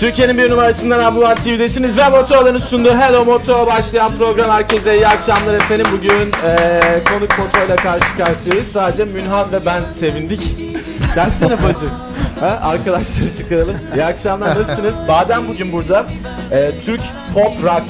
Türkiye'nin bir numarasından Ambulan TV'desiniz ve Moto'ların sunduğu Hello Moto başlayan program herkese iyi akşamlar efendim. Bugün eee konuk Moto karşı karşıyayız. Sadece Münhan ve ben sevindik. Dersene bacım. Ha, arkadaşları çıkaralım. İyi akşamlar nasılsınız? Badem bugün burada. Eee, Türk pop rock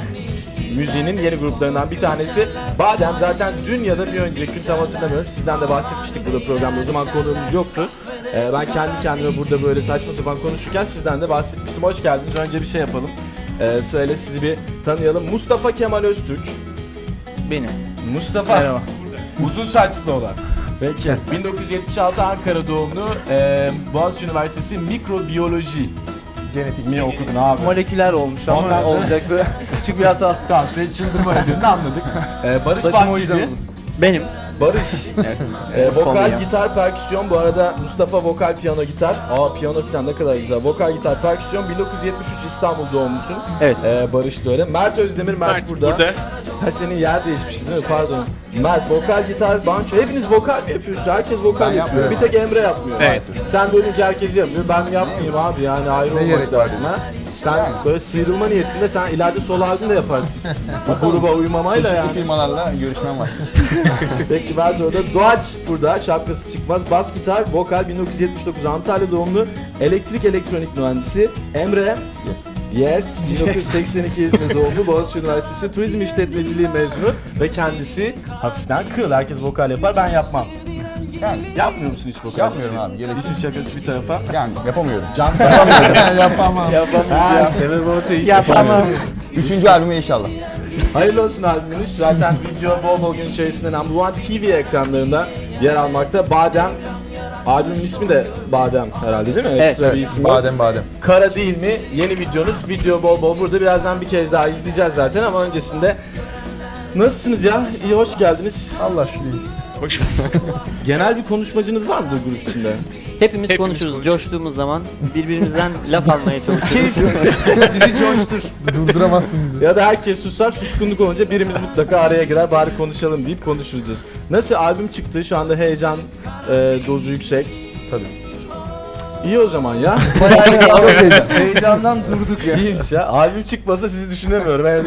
müziğinin yeni gruplarından bir tanesi. Badem zaten dün ya da bir önceki gün tam hatırlamıyorum. Sizden de bahsetmiştik burada programda. O zaman konuğumuz yoktu. Ee, ben kendi kendime burada böyle saçma sapan konuşurken sizden de bahsetmiştim. Hoş geldiniz. Önce bir şey yapalım. Ee, sırayla sizi bir tanıyalım. Mustafa Kemal Öztürk. Benim. Mustafa. Merhaba. Uzun saçlı olan. Peki. 1976 Ankara doğumlu. E, Boğaziçi Üniversitesi Mikrobiyoloji. Genetik. Mi okudun abi? Moleküler olmuş ama Ondan sonra- olacaktı. Küçük bir hata. Tamam, şey çıldırma ödülünü anladık. Ee, Barış o yüzden Bahçeci. Benim. Barış. Ee, vokal, gitar, perküsyon. Bu arada Mustafa vokal, piyano, gitar. Aa piyano falan ne kadar güzel. Vokal, gitar, perküsyon. 1973 İstanbul doğumlusun. Evet. Ee, Barış da öyle. Mert Özdemir, Mert, Mert burada. burada. Ha senin yer değişmiş değil mi? Pardon. Mert vokal, gitar, banço. Hepiniz vokal mi yapıyorsunuz? Herkes vokal yapıyor. Bir tek Emre yapmıyor. Evet. Sen de önce herkes yapıyor. Ben yapmayayım abi yani ayrı Ne olmak lazım ha. Sen böyle sıyrılma niyetinde sen ileride solo albüm de yaparsın. Bu gruba uymamayla yani. firmalarla görüşmem var. Peki ben sonra da Doğaç burada şapkası çıkmaz. Bas gitar, vokal 1979 Antalya doğumlu elektrik elektronik mühendisi Emre Yes. Yes 1982 İzmir doğumlu Boğaziçi Üniversitesi Turizm İşletmeciliği mezunu ve kendisi hafiften kıl. Herkes vokal yapar ben yapmam. Yani Yapmıyor musun hiç vokal? Yapmıyorum abi, gerek. İşin şakası bir tarafa. yani yapamıyorum. Can Yapamam. Ha, sebep o değil. Yapamam. Üçüncü albüme inşallah. Hayırlı olsun albümünüz. Zaten video bol bol gün içerisinde Number One TV ekranlarında yer almakta. Badem Albümün ismi de Badem herhalde değil mi? Evet, Ekstra bir isim badem badem. Kara değil mi? Yeni videonuz. Video bol bol burada. Birazdan bir kez daha izleyeceğiz zaten ama öncesinde Nasılsınız ya? İyi hoş geldiniz. Allah şükür. Hoş. Genel bir konuşmacınız var mıdır grup içinde? Hepimiz, Hepimiz konuşuruz. konuşuruz. Coştuğumuz zaman birbirimizden laf almaya çalışıyoruz. Bizi coştur. Durduramazsın bizi. Ya da herkes susar, suskunluk olunca birimiz mutlaka araya girer, bari konuşalım deyip konuşuruz. Nasıl albüm çıktı? Şu anda heyecan e, dozu yüksek. Tabii. İyi o zaman ya. Çok heyecan. Heyecandan durduk ya. İyiymiş ya. Albüm çıkmasa sizi düşünemiyorum. Ben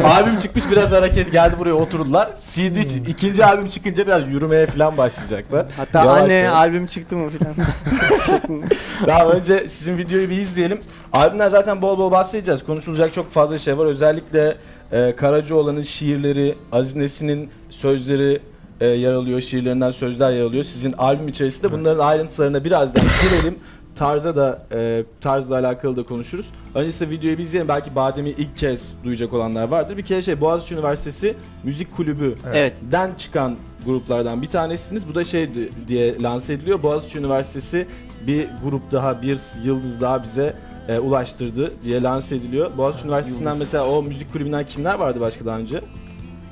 albüm çıkmış biraz hareket geldi buraya oturdular. CD çı- ikinci albüm çıkınca biraz yürümeye falan başlayacaklar. Hatta Yavaş anne yavaş. albüm çıktı mı filan. Daha önce sizin videoyu bir izleyelim. Albümden zaten bol bol bahsedeceğiz. Konuşulacak çok fazla şey var. Özellikle e, Karacaoğlan'ın şiirleri, Aziz Nesin'in sözleri e, yer alıyor. Şiirlerinden sözler yer alıyor. Sizin albüm içerisinde bunların ayrıntılarına birazdan girelim. Tarza da e, tarzla alakalı da konuşuruz. Öncesinde videoyu bir izleyelim. Belki Badem'i ilk kez duyacak olanlar vardır. Bir kere şey Boğaziçi Üniversitesi Müzik Kulübü evet. den çıkan gruplardan bir tanesiniz. Bu da şey di- diye lanse ediliyor. Boğaziçi Üniversitesi bir grup daha, bir yıldız daha bize e, ulaştırdı diye lanse ediliyor. Boğaziçi Üniversitesi'nden mesela o müzik kulübünden kimler vardı başka daha önce?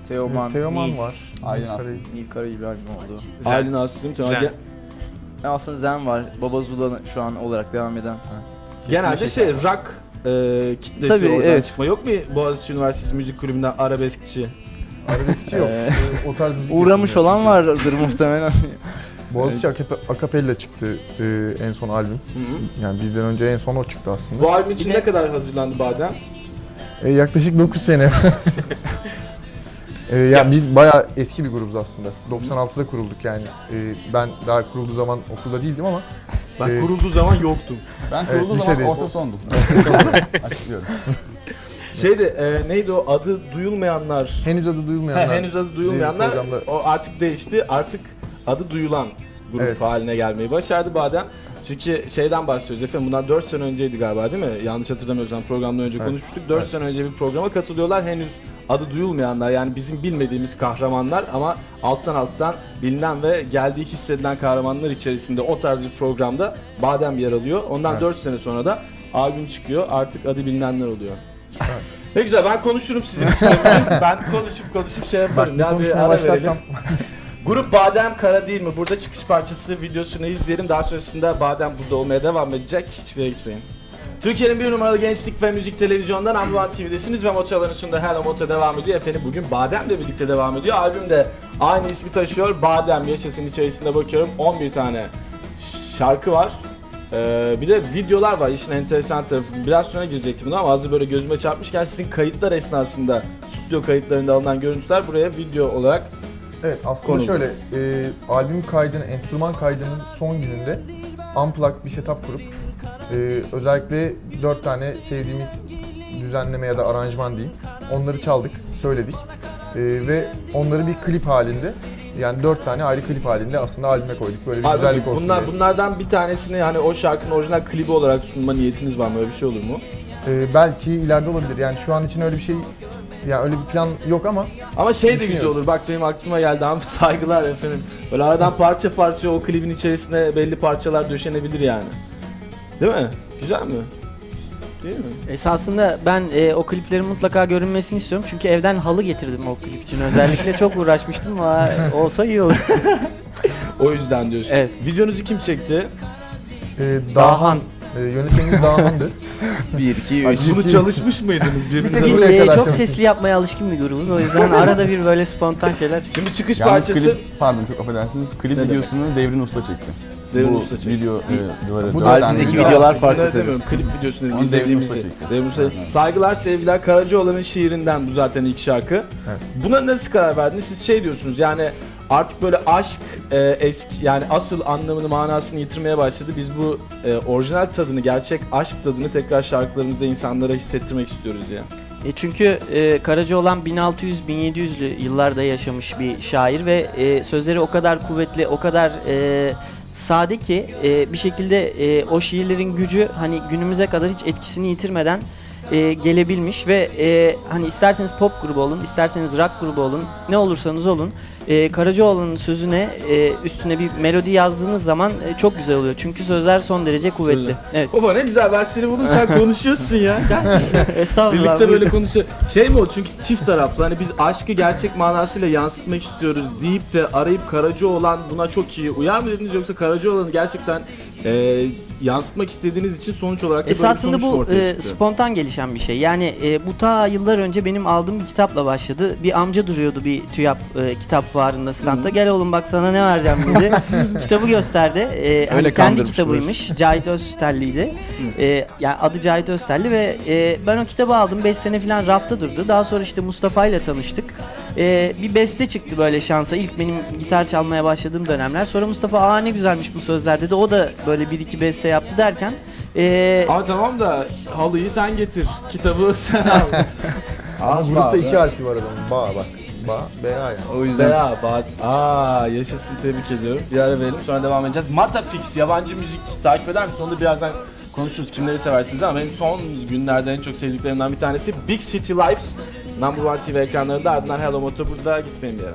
Teoman, Teoman Nil. var. Aydın Nil Aslı. Karayı. Nil Karayı bir albüm oldu. Zen. Aylin Aslı'nın. Tamam. Zen. Ge- E, Aslında Zen var. Baba Zula şu an olarak devam eden. genelde şey rock e, kitlesi Tabii, oradan evet. çıkma. Yok mu Boğaziçi Üniversitesi müzik kulübünden arabeskçi? Arabeskçi yok. Ee, o tarz müzik Uğramış olan vardır muhtemelen. Boğaziçi Akape- Akapella çıktı e, en son albüm. Yani bizden önce en son o çıktı aslında. Bu albüm için ne kadar hazırlandı Badem? E, yaklaşık 9 sene. e, yani biz bayağı eski bir grubuz aslında. 96'da kurulduk yani. E, ben daha kurulduğu zaman okulda değildim ama Ben Ee, kurulduğu zaman yoktum. Ben Evet, kurulduğu zaman lisedeyim. orta sondum. Açıklıyorum. Şeyde e, neydi o adı duyulmayanlar henüz adı duyulmayanlar. Ha, henüz adı duyulmayanlar o artık değişti. Artık adı duyulan grup Evet. haline gelmeyi başardı Badem. Çünkü şeyden başlıyoruz efendim bundan 4 sene önceydi galiba değil mi? Yanlış hatırlamıyorsam programdan önce Evet. konuşmuştuk. 4 Evet. sene önce bir programa katılıyorlar. Henüz adı duyulmayanlar yani bizim bilmediğimiz kahramanlar ama alttan alttan bilinen ve geldiği hissedilen kahramanlar içerisinde o tarz bir programda Badem yer alıyor. Ondan Evet. 4 sene sonra da albüm çıkıyor. Artık adı bilinenler oluyor. Ne güzel ben konuşurum sizin için. ben konuşup konuşup şey Bak yaparım. bir Ya bir konuşmaya ara başlarsam verelim. Grup Badem Kara değil mi? Burada çıkış parçası videosunu izleyelim. Daha sonrasında Badem burada olmaya devam edecek. Hiçbir yere gitmeyin. Türkiye'nin bir numaralı gençlik ve müzik televizyondan Ambulan TV'desiniz ve Motoların sunduğu Hello Moto devam ediyor. Efendim bugün Badem'le birlikte devam ediyor. Albüm de aynı ismi taşıyor. Badem Yaşasın içerisinde bakıyorum 11 tane şarkı var. Ee, bir de videolar var işin enteresan tarafı. Biraz sonra girecektim buna ama hazır böyle gözüme çarpmışken sizin kayıtlar esnasında stüdyo kayıtlarında alınan görüntüler buraya video olarak Evet aslında Konuldu. şöyle e, albüm kaydının, enstrüman kaydının son gününde unplugged bir setup kurup e, özellikle dört tane sevdiğimiz düzenleme ya da aranjman diyeyim onları çaldık, söyledik E, ve onları bir klip halinde yani dört tane ayrı klip halinde aslında albüme koyduk böyle bir Abi güzellik olsun bunlar, diye. bunlardan bir tanesini hani o şarkının orijinal klibi olarak sunma niyetiniz var mı? Öyle bir şey olur mu? E, belki ileride olabilir yani şu an için öyle bir şey yani öyle bir plan yok ama Ama şey de güzel olur. Bak benim aklıma geldi. Abi saygılar efendim. Böyle aradan parça parça o klibin içerisine belli parçalar döşenebilir yani. Değil mi? Güzel mi? Değil mi? Esasında ben e, o kliplerin mutlaka görünmesini istiyorum. Çünkü evden halı getirdim o klip için. Özellikle çok uğraşmıştım ama olsa iyi olur. O yüzden diyorsun. Evet. Videonuzu kim çekti? e, Dahan, e, yönetmenimiz Dahan'dı. 1, 2, 3. Ay, Bunu çalışmış mıydınız birbirinize? Biz buraya e, çok sesli yapmaya alışkın bir grubuz. O yüzden arada bir böyle spontan şeyler çıkıyor. Şimdi çıkış Yalnız parçası klip, pardon çok affedersiniz. Klip Ne videosunu Devrin Usta çekti. Devrin Bu Usta çekti. video e, Bu da- Albümdeki video- videolar farklı Bunları tabii. demiyorum. Klip videosunu Onu Devrim izlediğimizi. Usta çekti. Devrim Usta- Evet. Saygılar sevgiler Karacaoğlan'ın şiirinden bu zaten ilk şarkı. Evet. Buna nasıl karar verdiniz? Siz şey diyorsunuz yani artık böyle aşk e, eski yani asıl anlamını manasını yitirmeye başladı. Biz bu e, orijinal tadını gerçek aşk tadını tekrar şarkılarımızda insanlara hissettirmek istiyoruz diye. E çünkü e, Karacaoğlan 1600-1700'lü yıllarda yaşamış bir şair ve e, sözleri o kadar kuvvetli, o kadar e, sade ki e, bir şekilde e, o şiirlerin gücü hani günümüze kadar hiç etkisini yitirmeden e, gelebilmiş ve e, hani isterseniz pop grubu olun, isterseniz rock grubu olun, ne olursanız olun e, Karacaoğlan'ın sözüne e, üstüne bir melodi yazdığınız zaman e, çok güzel oluyor. Çünkü sözler son derece kuvvetli. Sözler. Evet. Baba ne güzel ben seni buldum sen konuşuyorsun ya. Gel. Estağfurullah. Birlikte böyle konuşuyor. Şey mi o çünkü çift taraflı hani biz aşkı gerçek manasıyla yansıtmak istiyoruz deyip de arayıp Karacaoğlan buna çok iyi uyar mı dediniz yoksa Karacaoğlan'ı gerçekten e, yansıtmak istediğiniz için sonuç olarak da böyle Esasında sonuç mu bu ortaya e, spontan gelişen bir şey. Yani e, bu ta yıllar önce benim aldığım bir kitapla başladı. Bir amca duruyordu bir TÜYAP e, kitap fuarında standta. Gel oğlum bak sana ne vereceğim dedi. Kitabı gösterdi. E, hani kendi kitabıymış. Cahit Öztelli'ydi. E, yani adı Cahit Öztelli ve e, ben o kitabı aldım. 5 sene falan rafta durdu. Daha sonra işte Mustafa ile tanıştık. E, bir beste çıktı böyle şansa. İlk benim gitar çalmaya başladığım dönemler. Sonra Mustafa aa ne güzelmiş bu sözler dedi. O da böyle bir iki beste yaptı derken e, Ama tamam da halıyı sen getir. Kitabı sen al. Ama grupta iki harfi var adamın. Ba bak. Ba, B, A yani. O yüzden Veya Bat. Aa yaşasın tebrik ediyorum. Bir ara verelim sonra devam edeceğiz. Matafix yabancı müzik takip eder misiniz? Onu da birazdan konuşuruz kimleri seversiniz ama benim son günlerde en çok sevdiklerimden bir tanesi Big City Life. Number One TV ekranlarında ardından Hello Moto burada gitmeyin bir yere.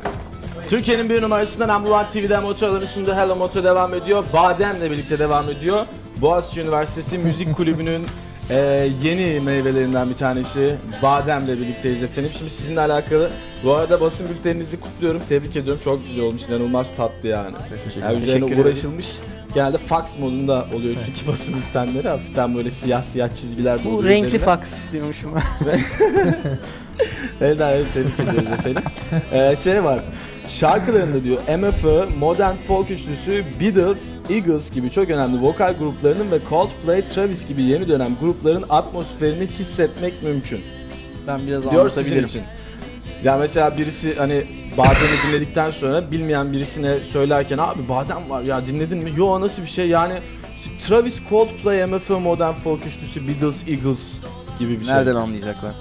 Türkiye'nin bir numarasında Number One TV'den motorların sunduğu Hello Moto devam ediyor. Badem'le birlikte devam ediyor. Boğaziçi Üniversitesi Müzik Kulübü'nün eee, yeni meyvelerinden bir tanesi. Badem'le birlikteyiz efendim. Şimdi sizinle alakalı bu arada basın bülteninizi kutluyorum. Tebrik ediyorum. Çok güzel olmuş. İnanılmaz tatlı yani. Teşekkür Yani üzerine Teşekkür uğraşılmış. Genelde fax modunda oluyor çünkü basın bültenleri hafiften böyle siyah siyah çizgiler bu renkli üzerine. fax diyormuşum. Evet, evet tebrik ediyoruz efendim. Ee, şey var. Şarkılarında diyor MFÖ, Modern Folk üçlüsü, Beatles, Eagles gibi çok önemli vokal gruplarının ve Coldplay, Travis gibi yeni dönem grupların atmosferini hissetmek mümkün. ben biraz Diyor sizin anlatabilirim. için. Ya mesela birisi hani Badem'i dinledikten sonra bilmeyen birisine söylerken abi Badem var ya dinledin mi? Yo nasıl bir şey yani Travis, Coldplay, MFÖ, Modern Folk üçlüsü, Beatles, Eagles gibi bir şey. Nereden anlayacaklar?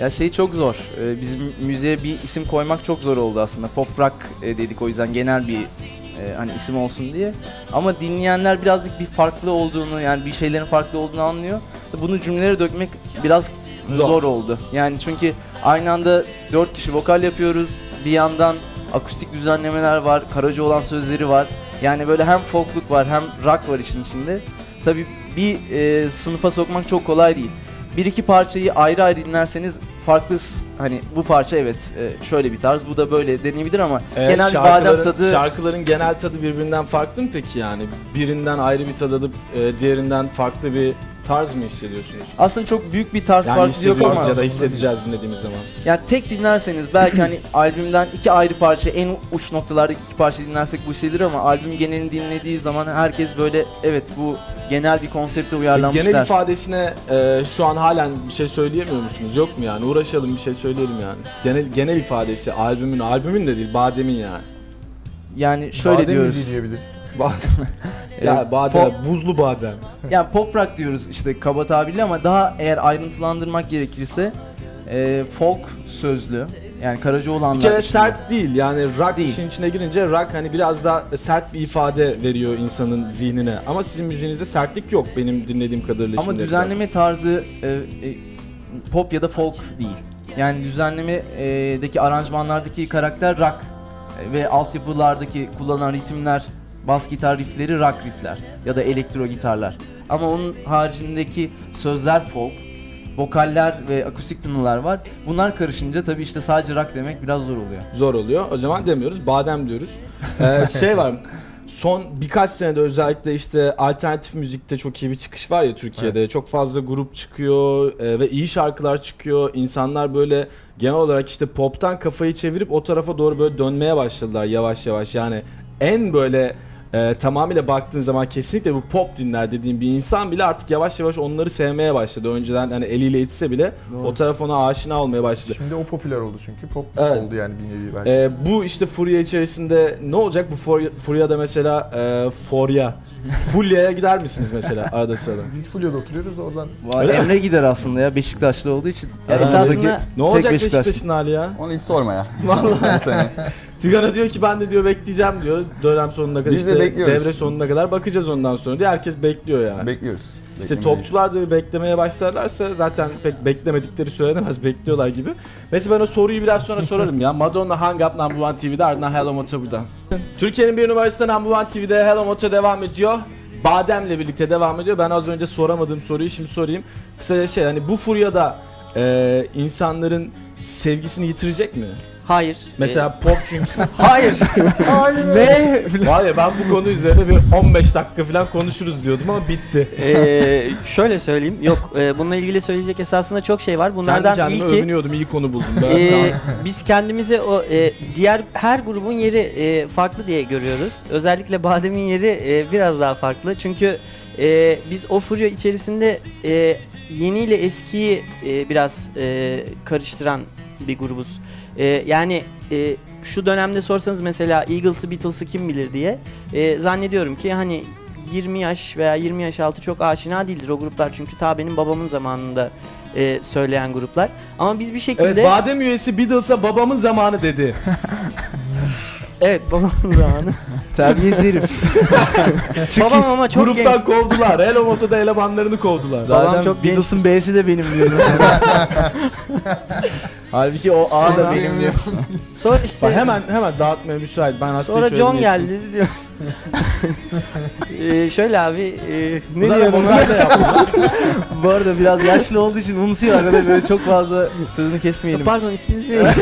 Ya şey çok zor. Ee, bizim müziğe bir isim koymak çok zor oldu aslında. Pop rock e, dedik o yüzden genel bir e, hani isim olsun diye. Ama dinleyenler birazcık bir farklı olduğunu yani bir şeylerin farklı olduğunu anlıyor. Bunu cümlelere dökmek biraz Zor. zor, oldu. Yani çünkü aynı anda dört kişi vokal yapıyoruz. Bir yandan akustik düzenlemeler var, karaca olan sözleri var. Yani böyle hem folkluk var hem rock var işin içinde. Tabii bir e, sınıfa sokmak çok kolay değil bir iki parçayı ayrı ayrı dinlerseniz farklı hani bu parça evet e, şöyle bir tarz bu da böyle deneyebilir ama Ee, genel badem tadı Şarkıların genel tadı birbirinden farklı mı peki yani? Birinden ayrı bir tad alıp e, diğerinden farklı bir tarz mı hissediyorsunuz? Aslında çok büyük bir tarz Yani farkı yok hissediyoruz ama ya da hissedeceğiz dinlediğimiz zaman. yani tek dinlerseniz belki hani albümden iki ayrı parça en uç noktalardaki iki parça dinlersek bu hissedilir ama albüm genelini dinlediği zaman herkes böyle evet bu genel bir konsepte uyarlanmış Genel der. ifadesine e, şu an halen bir şey söyleyemiyor musunuz? Yok mu yani? Uğraşalım bir şey söyleyelim yani. Genel genel ifadesi albümün, albümün de değil, bademin yani. Yani şöyle Badem diyoruz. müziği diyebiliriz. Badem. ya badem, pop- buzlu badem. Yani pop rock diyoruz işte kaba tabirle ama daha eğer ayrıntılandırmak gerekirse e, folk sözlü yani Karacaoğlanlar Bir kere içinde. sert değil yani rock Değil. işin içine girince rock hani biraz daha sert bir ifade veriyor insanın zihnine. Ama sizin müziğinizde sertlik yok benim dinlediğim kadarıyla Ama düzenleme tarzı e, e, pop ya da folk değil. Yani düzenlemedeki aranjmanlardaki karakter rock E, ve altyapılardaki kullanılan ritimler, bas gitar riffleri rock riffler ya da elektro gitarlar. Ama onun haricindeki sözler folk, vokaller ve akustik tınılar var. Bunlar karışınca tabii işte sadece rock demek biraz zor oluyor. zor oluyor. O zaman demiyoruz, badem diyoruz. Ee, şey var. Son birkaç senede özellikle işte alternatif müzikte çok iyi bir çıkış var ya Türkiye'de. Çok fazla grup çıkıyor e, ve iyi şarkılar çıkıyor. İnsanlar böyle genel olarak işte poptan kafayı çevirip o tarafa doğru böyle dönmeye başladılar yavaş yavaş. Yani en böyle e, tamamıyla baktığın zaman kesinlikle bu pop dinler dediğim bir insan bile artık yavaş yavaş onları sevmeye başladı. Önceden hani eliyle itse bile Doğru. o taraf ona aşina olmaya başladı. Şimdi o popüler oldu çünkü. Pop Evet. oldu yani bir nevi belki. Ee, bu işte furya içerisinde ne olacak bu furya, furyada mesela e, forya Fulya'ya gider misiniz mesela arada sırada? Biz Fulya'da oturuyoruz oradan. Mi? Emre gider aslında ya Beşiktaşlı olduğu için. Ya esasında- Ne olacak Beşiktaşlı. Beşiktaş'ın hali ya? Onu hiç sorma ya. Vallahi seni. Tigana diyor ki ben de diyor bekleyeceğim diyor dönem sonuna kadar Biz de işte bekliyoruz. devre sonuna kadar bakacağız ondan sonra diyor herkes bekliyor yani. Bekliyoruz. işte topçular da beklemeye başlarlarsa zaten pek beklemedikleri söylenemez bekliyorlar gibi. Neyse ben o soruyu biraz sonra sorarım ya. Madonna Hang Up Number One TV'de ardından Hello Moto burada. Türkiye'nin bir numarası Number One TV'de Hello Moto devam ediyor. Badem'le birlikte devam ediyor. Ben az önce soramadığım soruyu şimdi sorayım. Kısaca şey hani bu furyada e, insanların sevgisini yitirecek mi? Hayır. Mesela pop çünkü. hayır. ne? Var ya ben bu konu üzerine bir 15 dakika falan konuşuruz diyordum ama bitti. Ee, şöyle söyleyeyim. Yok, e, bununla ilgili söyleyecek esasında çok şey var. Kendi Bunlardan kendime ilki övünüyordum iyi konu buldum ben. e, biz kendimizi o e, diğer her grubun yeri e, farklı diye görüyoruz. Özellikle Badem'in yeri e, biraz daha farklı. Çünkü e, biz o furya içerisinde e, yeni ile eskiyi e, biraz e, karıştıran bir grubuz. E, yani e, şu dönemde sorsanız mesela Eagles'ı Beatles'ı kim bilir diye e, zannediyorum ki hani 20 yaş veya 20 yaş altı çok aşina değildir o gruplar çünkü ta benim babamın zamanında e, söyleyen gruplar. Ama biz bir şekilde Evet Badem üyesi Beatles'a babamın zamanı dedi. Evet babamın zamanı. Terbiyesiz herif. Babam ama çok Gruptan genç. kovdular. Hello Moto'da elemanlarını kovdular. Babam Zaten çok. Beatles'ın B'si de benim diyorum. Halbuki o A da benim diyor. Sonra işte Bak hemen hemen dağıtmaya müsait. Ben aslında sonra John geldi dedi diyor. Ee, şöyle abi e, ne da diyordum ben? Bu arada biraz yaşlı olduğu için unutuyor arada böyle çok fazla sözünü kesmeyelim. Pardon isminiz ne?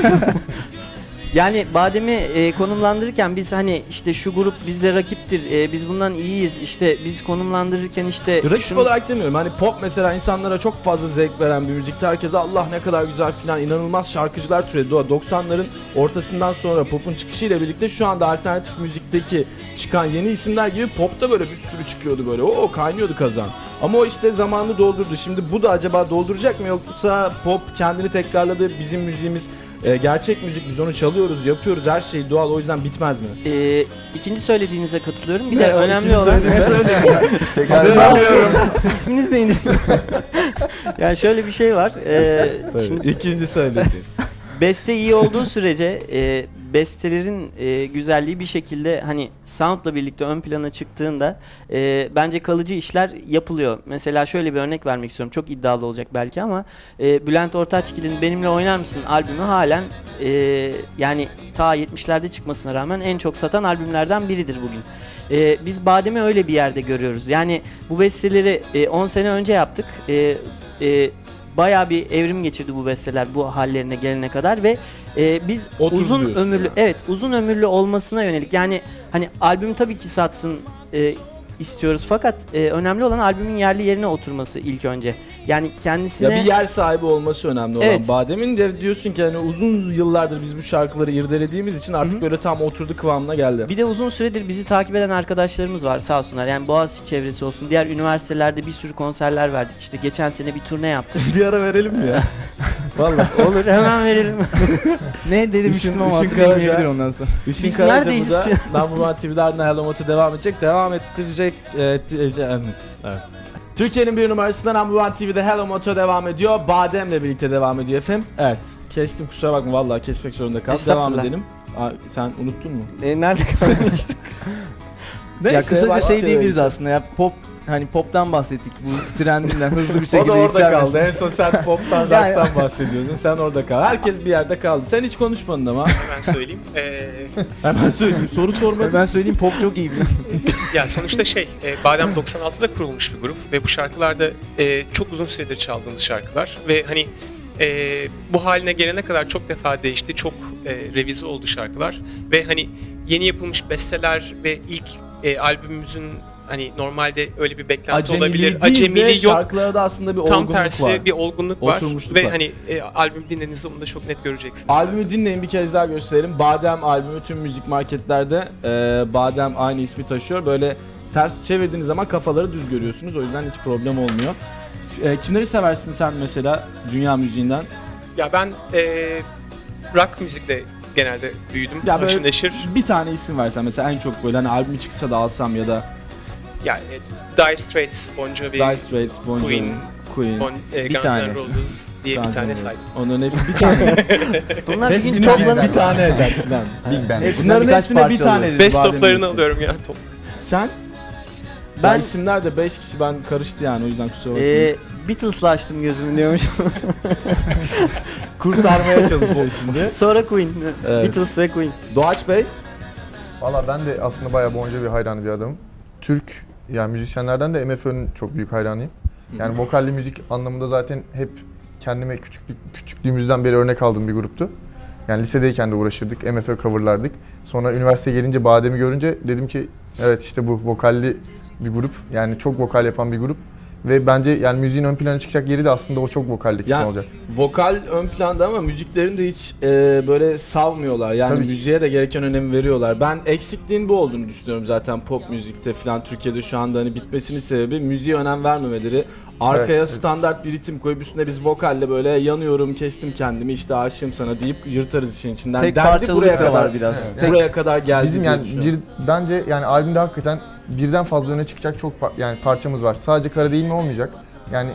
Yani Badem'i e, konumlandırırken biz hani işte şu grup bizle rakiptir, e, biz bundan iyiyiz, işte biz konumlandırırken işte Rakip şunu- olarak demiyorum. Hani pop mesela insanlara çok fazla zevk veren bir müzikte herkese Allah ne kadar güzel filan inanılmaz şarkıcılar türedi. O 90'ların ortasından sonra popun çıkışıyla birlikte şu anda alternatif müzikteki çıkan yeni isimler gibi popta böyle bir sürü çıkıyordu böyle. O kaynıyordu kazan. Ama o işte zamanını doldurdu. Şimdi bu da acaba dolduracak mı yoksa pop kendini tekrarladı. Bizim müziğimiz e, gerçek müzik biz onu çalıyoruz, yapıyoruz. Her şey doğal. O yüzden bitmez mi? E, ikinci söylediğinize katılıyorum. Bir Ne de o önemli ikinci olan söylediğin? Ne söyleyeyim? Tekrar isminiz neydi? yani şöyle bir şey var. E, şimdi İkinci söylediğin. Beste iyi olduğu sürece e, bestelerin e, güzelliği bir şekilde hani soundla birlikte ön plana çıktığında e, bence kalıcı işler yapılıyor. Mesela şöyle bir örnek vermek istiyorum. Çok iddialı olacak belki ama e, Bülent Ortaçgil'in Benimle Oynar Mısın albümü halen e, yani ta 70'lerde çıkmasına rağmen en çok satan albümlerden biridir bugün. E, biz Badem'i öyle bir yerde görüyoruz. Yani bu besteleri e, 10 sene önce yaptık. E, e, bayağı bir evrim geçirdi bu besteler bu hallerine gelene kadar ve e, biz Oturdu uzun diyorsun ömürlü yani. evet uzun ömürlü olmasına yönelik yani hani albüm tabii ki satsın e, istiyoruz. Fakat e, önemli olan albümün yerli yerine oturması ilk önce. Yani kendisine Ya bir yer sahibi olması önemli olan Evet. Badem'in de diyorsun ki hani uzun yıllardır biz bu şarkıları irdelediğimiz için artık Hı hı. böyle tam oturdu kıvamına geldi. Bir de uzun süredir bizi takip eden arkadaşlarımız var sağ olsunlar. Yani Boğaziçi çevresi olsun. Diğer üniversitelerde bir sürü konserler verdik. İşte geçen sene bir turne yaptık. bir ara verelim mi ya? Vallahi. Olur hemen verelim. ne Işın- ama Işın Karaca. ondan sonra. Işın Biz neredeyiz? burada Number One TV'de ardından Hello Moto devam edecek. Devam ettirecek. E, ettirecek evet. evet. Türkiye'nin bir numarasında Number One TV'de Hello Moto devam ediyor. Badem'le birlikte devam ediyor efendim. Evet. Kestim kusura bakma vallahi kesmek zorunda kaldım. Devam edelim. Aa, sen unuttun mu? e, nerede kalmıştık? ya kısaca başka şey diyebiliriz aslında ya pop hani pop'tan bahsettik bu trendinden hızlı bir O şekilde da orada kaldı. En son sen pop'tan, Yani- rock'tan bahsediyordun. Sen orada kal. Herkes bir yerde kaldı. Sen hiç konuşmadın ama. Hemen söyleyeyim. Ee, Hemen söyleyeyim. Soru sormadın. Ben söyleyeyim pop çok iyi. ya sonuçta şey, e, Badem 96'da kurulmuş bir grup ve bu şarkılarda e, çok uzun süredir çaldığımız şarkılar ve hani e, bu haline gelene kadar çok defa değişti, çok e, revize oldu şarkılar ve hani yeni yapılmış besteler ve ilk e, albümümüzün hani normalde öyle bir beklenti olabilir. değil de Acemiliği yok. Şarkılarda aslında bir Tam olgunluk tersi var. bir olgunluk var Oturmuşluk ve var. hani e, albüm dinlediğinizde bunu da çok net göreceksiniz. Albümü dinleyin bir kez daha gösterelim. Badem albümü tüm müzik marketlerde e, Badem aynı ismi taşıyor. Böyle ters çevirdiğiniz zaman kafaları düz görüyorsunuz. O yüzden hiç problem olmuyor. E, kimleri seversin sen mesela dünya müziğinden? Ya ben e, rock müzikle genelde büyüdüm. Ya böyle- Haşır neşir. Bir tane isim versen mesela en çok böyle hani albüm çıksa da alsam ya da Yani Dire Straits, Bon Jovi, Dire Straits, Bon Jovi, Queen, Queen, bon, e, Bir Guns tane. N' Roses diye bir tane saydım. Onların hepsi bir tane. Bunlar bir gün toplanıp bir tane eder. Big Bang. Bunların hepsine bir tane alıyor. dedi Best of'larını alıyorum ya. Top. Sen? Ben Ben- isimler de 5 kişi ben karıştı yani o yüzden kusura bakmayın. e, Beatles'la açtım gözümü diyormuş. Kurtarmaya çalışıyor şimdi. Sonra Queen. Evet. Beatles ve Queen. Doğaç Bey. Valla ben de aslında bayağı Bon Jovi hayranı bir adamım. Türk yani müzisyenlerden de MFÖ'nün çok büyük hayranıyım. Yani vokalli müzik anlamında zaten hep kendime küçüklük, küçüklüğümüzden beri örnek aldığım bir gruptu. Yani lisedeyken de uğraşırdık, MFÖ coverlardık. Sonra üniversiteye gelince Badem'i görünce dedim ki evet işte bu vokalli bir grup. Yani çok vokal yapan bir grup. Ve bence yani müziğin ön plana çıkacak yeri de aslında o çok vokalli kısmı Ya- olacak. Vokal ön planda ama müziklerini de hiç e, böyle savmıyorlar. Yani Tabii. müziğe de gereken önemi veriyorlar. Ben eksikliğin bu olduğunu düşünüyorum zaten pop müzikte falan Türkiye'de şu anda hani bitmesinin sebebi müziğe önem vermemeleri. Arkaya Evet, evet. standart bir ritim koyup üstüne biz vokalle böyle yanıyorum, kestim kendimi işte aşığım sana deyip yırtarız işin içinden. Tek Derdi buraya da kadar var biraz. Evet. buraya kadar geldi. Bizim yani bence yani albümde hakikaten birden fazla öne çıkacak çok par- yani parçamız var. Sadece kara değil mi olmayacak. Yani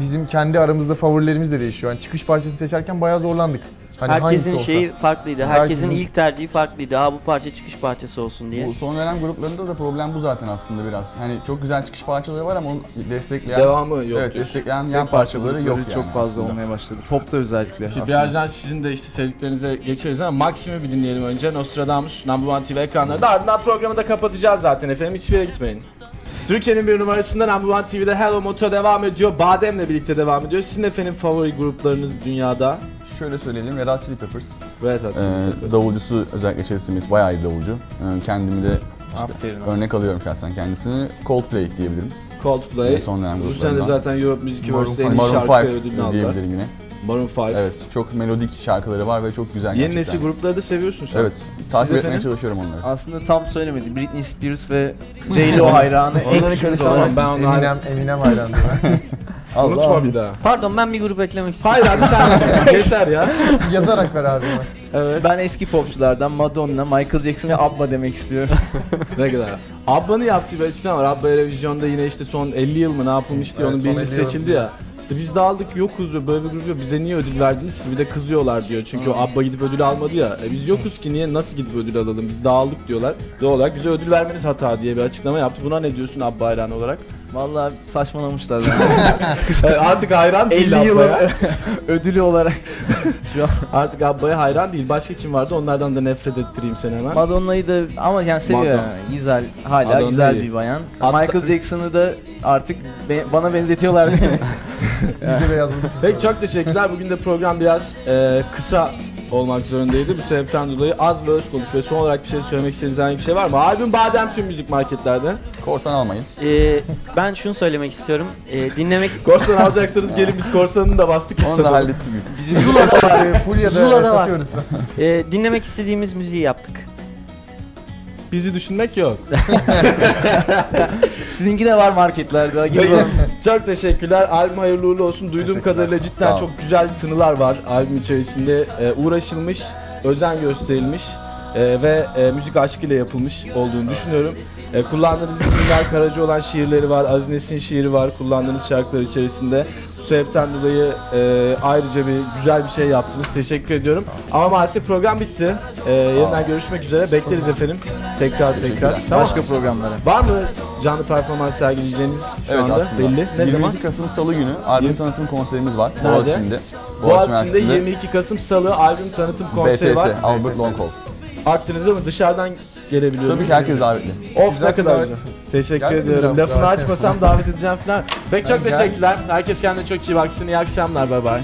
bizim kendi aramızda favorilerimiz de değişiyor. Yani çıkış parçası seçerken bayağı zorlandık. Hani hangisi Herkesin olsa. şeyi farklıydı. Herkesin, Herkesin- ilk tercihi farklıydı. Ha bu parça çıkış parçası olsun diye. Bu son dönem gruplarında da problem bu zaten aslında biraz. Hani çok güzel çıkış parçaları var ama onu destekleyen devamı yok. Evet, diyorsun. destekleyen yan Yan parça parçaları yok yani çok fazla aslında. olmaya başladı. Pop'ta özellikle. Ki aslında. Birazdan sizin de işte sevdiklerinize geçeriz ama Maxim'i bir dinleyelim önce. Nostradamus, Number One TV ekranlarında. Ardından programı da kapatacağız zaten efendim. Hiçbir yere gitmeyin. Türkiye'nin bir numarasında Number One TV'de Hello Moto devam ediyor. Badem'le birlikte devam ediyor. Sizin efendim favori gruplarınız dünyada? Şöyle söyleyelim, Red Hot Chili Peppers. Red Hot Chili Ee, Peppers. davulcusu özellikle Chester Smith bayağı iyi davulcu. Ee, kendimi de işte Aferin. örnek alıyorum şahsen kendisini. Coldplay diyebilirim. Coldplay. Yine son dönem Bu sene de zaten Europe Music. Maroon şarkı 5 ödülünü aldılar. diyebilirim yine. Maroon 5. Evet, çok melodik şarkıları var ve çok güzel Yeni gerçekten. nesil grupları da seviyorsun sen. Evet, takip etmeye efendim? çalışıyorum onları. Aslında tam söylemedi. Britney Spears ve J-Lo hayranı Onları olarak. Ben onu Eminem, Eminem hayranıyım ben. Unutma bir daha. Pardon ben bir grup eklemek istiyorum. Hayır abi sen yeter ya. Yazarak ver abi. Evet. Ben eski popçulardan Madonna, Michael Jackson ve ABBA demek istiyorum. ne kadar? Abba'nın yaptığı bir açıklama var. Abba Eurovision'da yine işte son 50 yıl mı ne yapılmıştı Evet, onun son birincisi 50 yıl. seçildi ya. İşte biz dağıldık yokuz diyor böyle bir grup yok. Bize niye ödül verdiniz ki? Bir de kızıyorlar diyor. Çünkü o Abba gidip ödül almadı ya. E biz yokuz ki niye nasıl gidip ödül alalım? Biz dağıldık diyorlar. Doğal olarak bize ödül vermeniz hata diye bir açıklama yaptı. Buna ne diyorsun Abba hayranı olarak? Vallahi saçmalamışlar Artık hayran değil 50 yıl Abba'ya. ödülü olarak. Şu an Artık Abba'ya hayran değil. Başka kim vardı? Onlardan da nefret ettireyim seni hemen. Madonna'yı da ama yani seviyor. Madonna. yani. Güzel, hala Madonna güzel iyi. bir bayan. Hatta- Michael Jackson'ı da artık be- bana benzetiyorlar yazıldı. Peki çok teşekkürler. Bugün de program biraz e, kısa olmak zorundaydı. Bu sebepten dolayı az ve öz konuş ve son olarak bir şey söylemek istediğiniz herhangi bir şey var mı? Albüm Badem tüm müzik marketlerde. Korsan almayın. E, ben şunu söylemek istiyorum. E, dinlemek Korsan alacaksanız gelin biz korsanını da bastık Onu da hallettik biz. bizi Zula'da E, Fulya'da Zula'da var. satıyoruz. E, dinlemek istediğimiz müziği yaptık. Bizi düşünmek yok. Sizinki de var marketlerde. Gidin alın. Çok teşekkürler. Albüm hayırlı uğurlu olsun. Duyduğum kadarıyla cidden çok güzel tınılar var albüm içerisinde. Ee, uğraşılmış, özen gösterilmiş e, ve e, müzik aşkıyla yapılmış olduğunu düşünüyorum. E, kullandığınız isimler Karaca olan şiirleri var, Aziz Nesin şiiri var kullandığınız şarkılar içerisinde. Bu sebepten dolayı e, ayrıca bir güzel bir şey yaptınız. Teşekkür ediyorum. Ama maalesef program bitti. E, yeniden görüşmek üzere. Bekleriz efendim. Tekrar tekrar. Tamam. Başka programlara. Var mı canlı performans sergileyeceğiniz şu Evet anda? aslında. Belli. Ne 22 zaman? Kasım Salı günü albüm tanıtım konserimiz var. Nerede? Boğaziçi'nde. Boğaziçi'nde Üniversitesi'nde. 22 Kasım Salı albüm tanıtım konseri BTS, var. Albert Longcall. Aklınızda mı? Dışarıdan gelebiliyor Tabii ki herkes davetli. Of ne kadar güzel. Teşekkür Gelmedim ediyorum. Lafını açmasam davet edeceğim falan. Pek çok gel- teşekkürler. Herkes kendine çok iyi baksın. İyi akşamlar. Bay bay.